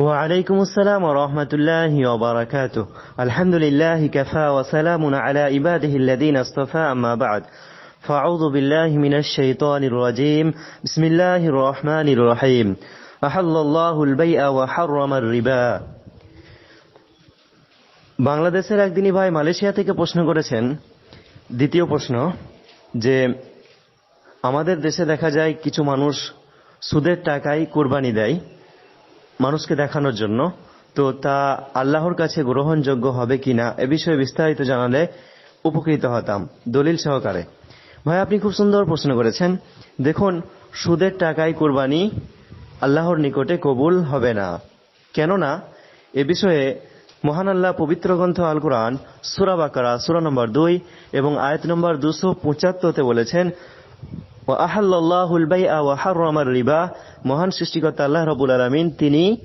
وعليكم السلام ورحمة الله وبركاته الحمد لله كفى وسلام على عباده الذين اصطفى أما بعد فأعوذ بالله من الشيطان الرجيم بسم الله الرحمن الرحيم أحل الله البيع وحرم الربا বাংলাদেশের একদিনই ভাই মালয়েশিয়া থেকে প্রশ্ন করেছেন দ্বিতীয় প্রশ্ন যে আমাদের দেশে দেখা যায় কিছু মানুষ সুদের টাকায় কোরবানি দেয় মানুষকে দেখানোর জন্য। তো তা আল্লাহর কাছে গ্রহণযোগ্য হবে কিনা এ বিষয়ে বিস্তারিত জানালে উপকৃত হতাম। দলিল সহকারে। ভাই, আপনি খুব সুন্দর প্রশ্ন করেছেন। দেখুন, সুদের টাকায় কোরবানি আল্লাহর নিকটে কবুল হবে না। কেননা, এ বিষয়ে মহান আল্লাহ পবিত্র গ্রন্থ আল কোরআন, সুরা বাকারা, সুরা নম্বর দুই এবং আয়াত নম্বর দুশো পঁচাত্তরতে বলেছেন আহাল্লাহুল বাইআ ওয়া হাররামার রিবা মহান সৃষ্টিকর্তা আল্লাহ রবুল আলামিন তিনি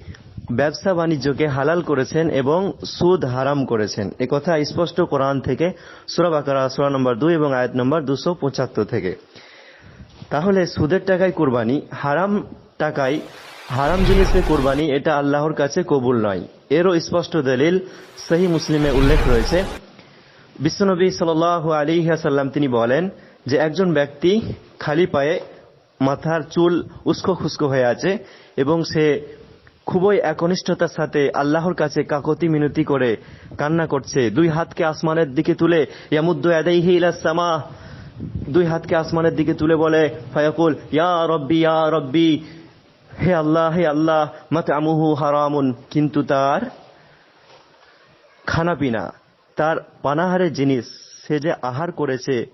ব্যবসা বাণিজ্যকে হালাল করেছেন এবং সুদ হারাম করেছেন। এ কথা স্পষ্ট কোরআন থেকে, সূরা বাকারা, সূরা নম্বর দুই এবং আয়াত নম্বর দুশো পঁচাত্তর থেকে। তাহলে সুদের টাকায় কোরবানি, হারাম টাকায়, হারাম জিনিসে কোরবানি, এটা আল্লাহর কাছে কবুল নয়। এরও স্পষ্ট দলিল সহি মুসলিমে উল্লেখ রয়েছে। বিশ্বনবী সাল আলী সাল্লাম তিনি বলেন যে, একজন ব্যক্তি খালি পায়ে মাথার চুল উস্কো খুস্কো হয়ে আছে এবং সে খুবই একনিষ্ঠতার সাথে আল্লাহর কাছে কাকতি মিনতি করে কান্না করছে। দুই হাতকে আসমানের দিকে তুলে, ইয়ামুদ্দ ইলাস সামা। দুই হাতকে আসমানের দিকে তুলে বলে, ফায়াকুল, ইয়া রব্বি ইয়া রব্বি, হে আল্লাহ হে আল্লাহ মাতে আমুহু হারামুন। কিন্তু তার খানাপিনা, তার পানাহারের জিনিস সে যে আহার করেছে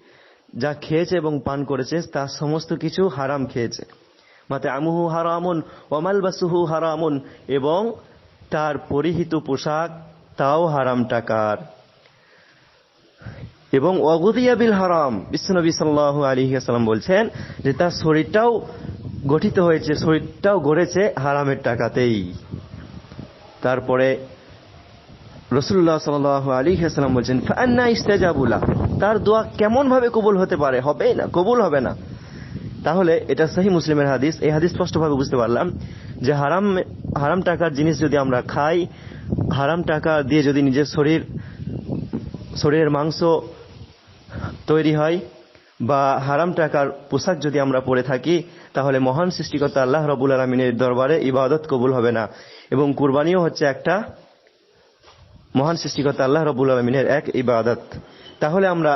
যা খেয়েছে এবং পান করেছে তার সমস্ত কিছু হারাম খেয়েছে। মাতে আমুহু হারামুন ওমাল বাসুহু হারামুন, এবং তার পরিহিত পোশাক তাও হারাম টাকার। এবং অগুদিয়াবিল হারাম, বিশ্বনবী সাল্লাহ সাল্লাম বলছেন যে তার শরীরটাও গঠিত হয়েছে, শরীরটাও গড়েছে হারামের টাকাতেই। তারপরে রসুল্লাহ সাল আলী হাসলাম বলছেন ফান্না ইস্তেজাবুলা তার দোয়া কেমন ভাবে কবুল হতে পারে? হবে না, কবুল হবে না। তাহলে এটা সহি মুসলিমের হাদিস। এই হাদিস স্পষ্টভাবে বুঝতে পারলাম যে হারাম হারাম টাকার জিনিস যদি আমরা খাই, হারাম টাকা দিয়ে যদি নিজের শরীর, শরীরের মাংস তৈরি হয় বা হারাম টাকার পোশাক যদি আমরা পরে থাকি, তাহলে মহান সৃষ্টিকর্তা আল্লাহ রবুল আলমিনের দরবারে ইবাদত কবুল হবে না। এবং কুরবানিও হচ্ছে একটা মহান সৃষ্টিকর্তা আল্লাহ রবুল আলমিনের এক ইবাদত। তাহলে আমরা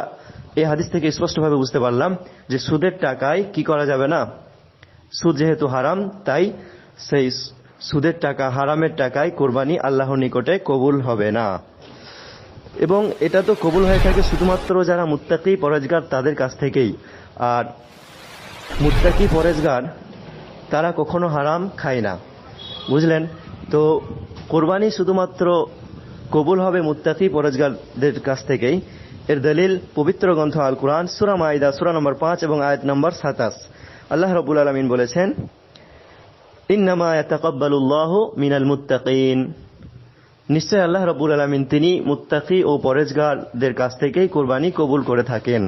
এই হাদিস থেকে স্পষ্টভাবে বুঝতে পারলাম যে সুদের টাকায় কি করা যাবে না। সুদ যেহেতু হারাম, তাই সেই সুদের টাকা, হারামের টাকায় কোরবানি আল্লাহর নিকটে কবুল হবে না। এবং এটা তো কবুল হয়ে থাকে শুধুমাত্র যারা মুত্তাকি পরেজগার তাদের কাছ থেকেই। আর মুত্তাকি পরেজগার তারা কখনো হারাম খায় না। বুঝলেন? তো কোরবানি শুধুমাত্র কবুল হবে মুত্তাকি পরেজগারদের কাছ থেকেই। এর দলিল, পবিত্র গ্রন্থ আল কোরআন সুরা মাইদা সুরা নম্বর পাঁচ এবং আয়াত নম্বর সাতাশ। আল্লাহ রবুল আলমিন বলেছেন নিশ্চয় আল্লাহ রবুল আলমিন তিনি মুত্তাকি ও পরেজগারদের কাছ থেকেই কোরবানি কবুল করে থাকেন।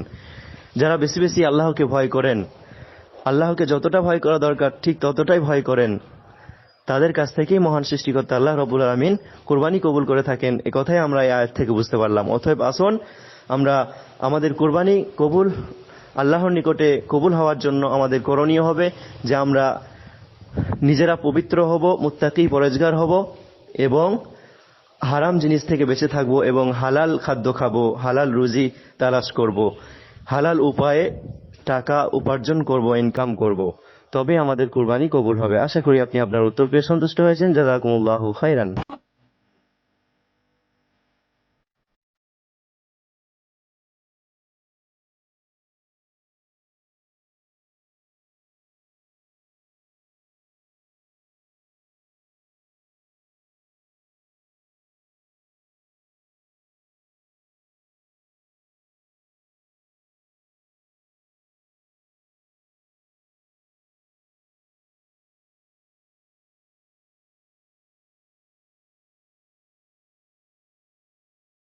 যারা বেশি বেশি আল্লাহকে ভয় করেন, আল্লাহকে যতটা ভয় করা দরকার, ঠিক ততটাই ভয় করেন। তাদের কাছ থেকেই মহান সৃষ্টিকর্তা আল্লাহ রবুল আলমিন কোরবানি কবুল করে থাকেন। এ কথাই আমরা এই আয়াত থেকে বুঝতে পারলাম। অতএব আসুন আমরা আমাদের কোরবানি কবুল, আল্লাহর নিকটে কবুল হওয়ার জন্য আমাদের করণীয় হবে যে আমরা নিজেরা পবিত্র হব, মুত্তাকি পরেজগার হব এবং হারাম জিনিস থেকে বেঁচে থাকব এবং হালাল খাদ্য খাব, হালাল রুজি তালাশ করব। হালাল উপায়ে টাকা উপার্জন করব ইনকাম করব। তবে আমাদের কুরবানি কবুল হবে। আশা করি আপনি আপনার উত্তর পেয়ে সন্তুষ্ট হয়েছেন। জাজাকুমুল্লাহ খাইরান